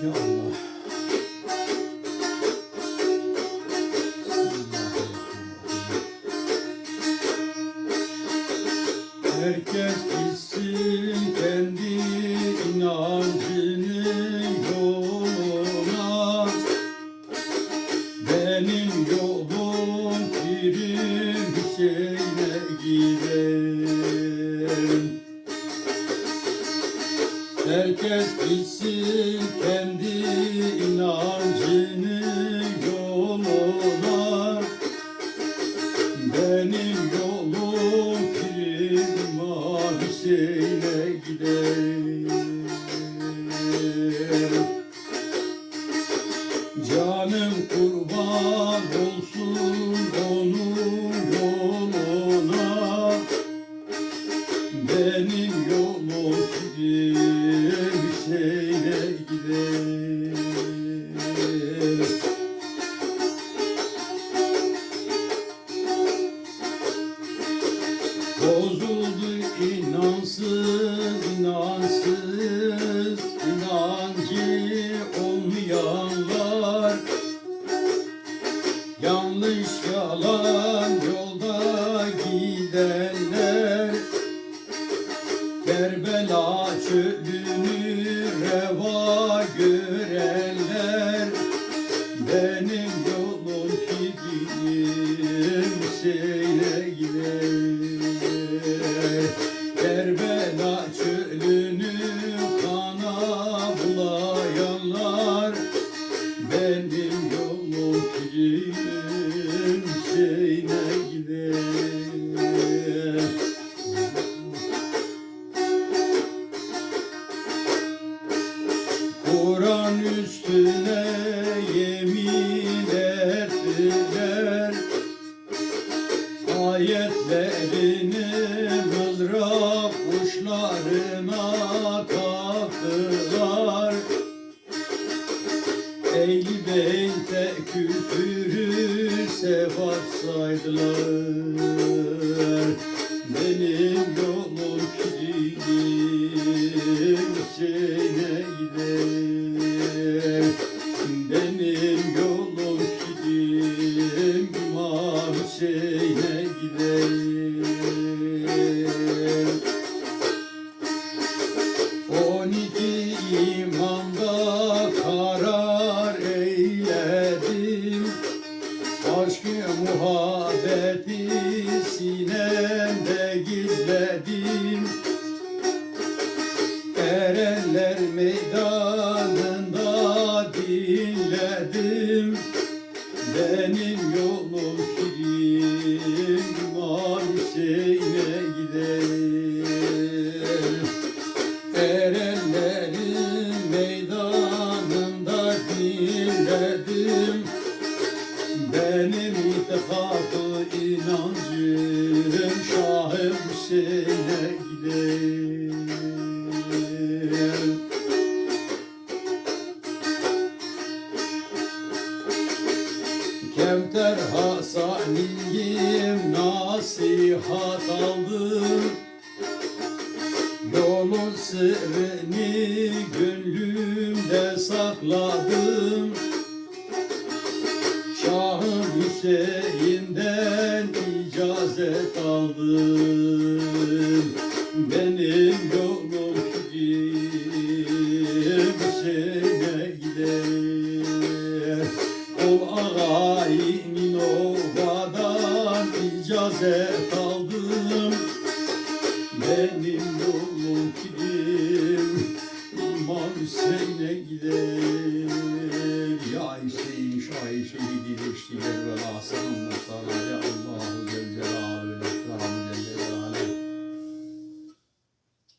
Ya Herkes gitsin kendi inancının yoluna. Benim yolum Pirim Hüseyin'e gider Herkes gitsin kendi inancının yoluna. Benim yolum Hüseyin'e gider Canım kurban olsun onun yoluna. Benim yolum gider Hüseyin'e gider Bozuldu inansız, inansız, inancı olmayanlar. Yanlış yalan yolda gidenler. Kerbela çölünü reva görenler. Benim yolum gidiyor Hüseyin'e gider. Kur'an yemin ettiler. Ayetlerini mızrak uçlarına taktılar Ehli küfürü sevat saydılar Benim yolum kilim Hüseyin'e gider Benim yolum İmam Hüseyin'e gizledim Erenler meydanında dinledim. Benim yolum kirim İmam gider. Erenlerin meydanında dinledim. Benim itikafı inancım Hüseyin'e gider Kemter Hasaniyim nasihat aldım. Yolun sırrını gönlümde sakladım. Şahım Hüseyin'den icazet aldım benim yolum gidiyor bu sene gider. Ol ağayinin ovadan icazet aldım. Benim yolum gidiyor İmam Hüseyin'e gider. Ya Hüseyin Şah Hüseyin gidiyor işte ben Hasan'ın Mustafa Ya Allah'ım